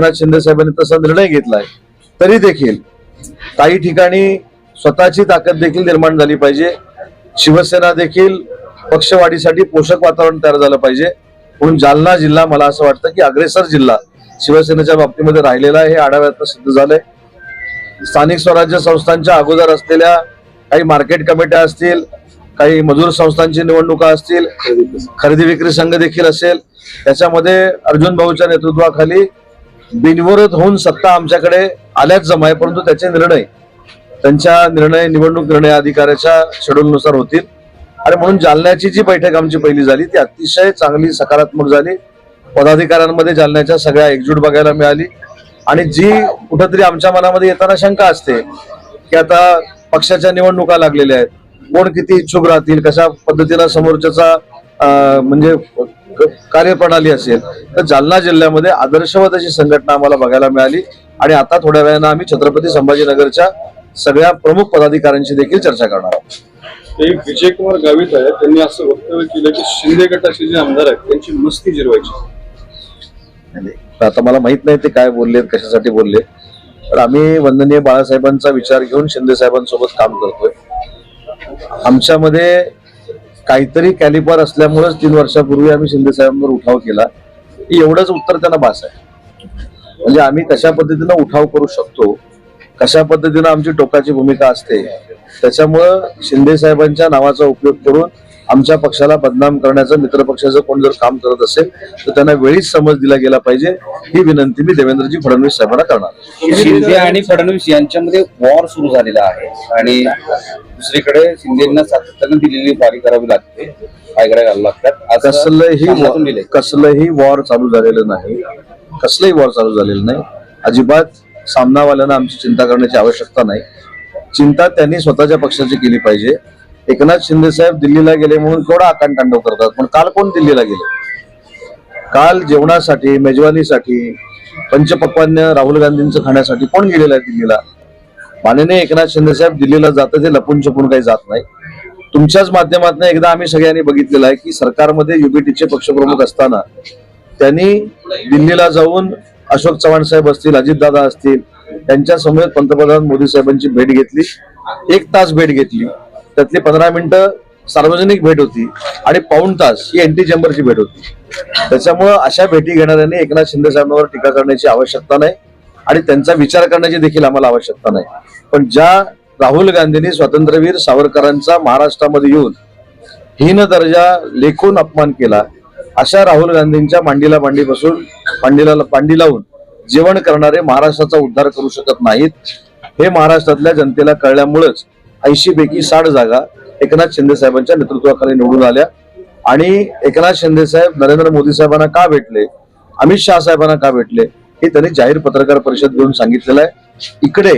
एकनाथ शिंदे साहेबांनी तसा निर्णय घेतलाय तरी देखील काही ठिकाणी स्वतःची ताकद देखील निर्माण झाली पाहिजे. शिवसेना देखील पक्षवाढीसाठी पोषक वातावरण तयार झालं पाहिजे. म्हणून जालना जिल्हा मला असं वाटतं की अग्रेसर जिल्हा शिवसेनेच्या बाबतीमध्ये राहिलेला आहे हे आढाव्यात सिद्ध झालंय. स्थानिक स्वराज्य संस्थांच्या अगोदर असलेल्या काही मार्केट कमिट्या असतील काही मजूर संस्थांची निवडणुका असतील खरेदी विक्री संघ देखील असेल. त्याच्यामध्ये अर्जुन भाऊच्या नेतृत्वाखाली बिनविरोध होऊन सत्ता आमच्याकडे आल्याच जमा आहे परंतु त्याचे निर्णय त्यांच्या निर्णय निवडणूक निर्णय अधिकाऱ्याच्या शेड्यूलनुसार होतील. आणि म्हणून जालन्याची जी बैठक आमची पहिली झाली ती अतिशय चांगली सकारात्मक झाली. पदाधिकाऱ्यांमध्ये जालन्याच्या सगळ्या एकजूट बघायला मिळाली. आणि जी कुठंतरी आमच्या मनामध्ये येताना शंका असते की आता पक्षाच्या निवडणुका लागलेल्या आहेत. कोण किती इच्छुक राहतील कशा पद्धतीनं समोरच्याचा म्हणजे कार्यप्रणाली असेल तर जालना जिल्ह्यामध्ये आदर्शवत अशी संघटना आम्हाला बघायला मिळाली. आणि आता थोड्या वेळानं आम्ही छत्रपती संभाजीनगरच्या सगळ्या प्रमुख पदाधिकाऱ्यांशी देखील चर्चा करणार आहोत. एक विजयकुमार गावित आहे त्यांनी असं वक्तव्य केलं की शिंदे गटाचे जे आमदार आहेत त्यांची मस्ती जिरवायची. आता मला माहीत नाही ते काय बोलले कशासाठी बोलले पण आम्ही वंदनीय बाळासाहेबांचा विचार घेऊन शिंदे साहेबांसोबत काम करतोय. आमच्यामध्ये काहीतरी कॅलिपर असल्यामुळेच तीन वर्षापूर्वी आम्ही शिंदे साहेबांवर उठाव केला. की एवढंच उत्तर त्यांना भास आहे. म्हणजे आम्ही कशा पद्धतीनं उठाव करू शकतो कशा पद्धतीनं आमची टोकाची भूमिका असते त्याच्यामुळं शिंदे साहेबांच्या नावाचा उपयोग करून आमच्या पक्षाला बदनाम करण्याचं मित्र पक्षाचं कोण जर काम करत असेल तर त्यांना वेळीच समज दिला गेला पाहिजे. ही विनंती मी देवेंद्रजी फडणवीस साहेबांना करणार. शिंदे आणि फडणवीस यांच्यामध्ये वॉर सुरू झालेला आहे. आणि दुसरीकडे शिंदेना सातत्यानं दिलेली वारी करावी लागते. पायगड्या घालावं लागतात. कसलंही. कसलंही वॉर चालू झालेलं नाही. कसलंही वॉर चालू झालेलं नाही. अजिबात सामनावाल्यांना आमची चिंता करण्याची आवश्यकता नाही. चिंता त्यांनी स्वतःच्या पक्षाची केली पाहिजे. एकनाथ शिंदे साहेब दिल्लीला गेले म्हणून केवढा आकांड तांडव करतात? पण काल कोण दिल्लीला गेले? काल जेवणासाठी मेजवानीसाठी पंचपक्वान्य राहुल गांधींचं खाण्यासाठी कोण गेलेलं आहे दिल्लीला? माननीय एकनाथ शिंदे साहेब दिल्लीला जातं ते लपून छपून काही जात नाही. तुमच्याच माध्यमातून एकदा आम्ही सगळ्यांनी बघितलेलं आहे की सरकारमध्ये युबीटीचे पक्षप्रमुख असताना त्यांनी दिल्लीला जाऊन अशोक चव्हाण साहेब असतील अजितदादा असतील त्यांच्यासमोर पंतप्रधान मोदी साहेबांची भेट घेतली. एक तास भेट घेतली. त्यातली पंधरा मिनिटं सार्वजनिक भेट होती आणि पाऊण तास ही एंटी चेंबरची भेट होती. त्याच्यामुळं अशा भेटी घेणाऱ्यांनी एकनाथ शिंदे साहेबांवर टीका करण्याची आवश्यकता नाही आणि त्यांचा विचार करण्याची देखील आम्हाला आवश्यकता नाही. पण ज्या राहुल गांधींनी स्वातंत्र्यवीर सावरकरांचा महाराष्ट्रामध्ये येऊन हीन दर्जा लेखून अपमान केला अशा राहुल गांधींच्या मांडीला मांडी बसून मांडीला पांडी लावून जेवण करणारे महाराष्ट्राचा उद्धार करू शकत नाहीत हे महाराष्ट्रातल्या जनतेला कळल्यामुळेच ऐंशी पैकी साठ जागा एकनाथ शिंदे साहेबांच्या नेतृत्वाखाली निवडून आल्या. आणि एकनाथ शिंदे साहेब नरेंद्र मोदी साहेबांना का भेटले? अमित शहा साहेबांना का भेटले? हे त्यांनी जाहीर पत्रकार परिषद घेऊन सांगितलेलं आहे. इकडे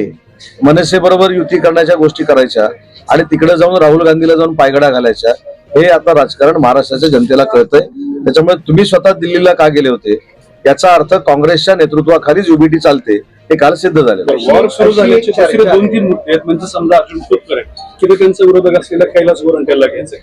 मनसेबरोबर युती करण्याच्या गोष्टी करायच्या आणि तिकडे जाऊन राहुल गांधीला जाऊन पायगडा घालायच्या हे आता राजकारण महाराष्ट्राच्या जनतेला कळतंय. त्याच्यामुळे तुम्ही स्वतः दिल्लीला का गेले होते? याचा अर्थ काँग्रेसच्या नेतृत्वाखालीच युबीटी चालते हे काल सिद्ध झालेलं आहे. वॉर सुरू झाल्याचे दुसरे दोन तीन मुद्दे आहेत. म्हणजे समजा अर्जुन खोतकर आहे किंवा त्यांचा विरोधक असलेला कैलास गोरंट्याला घ्यायचं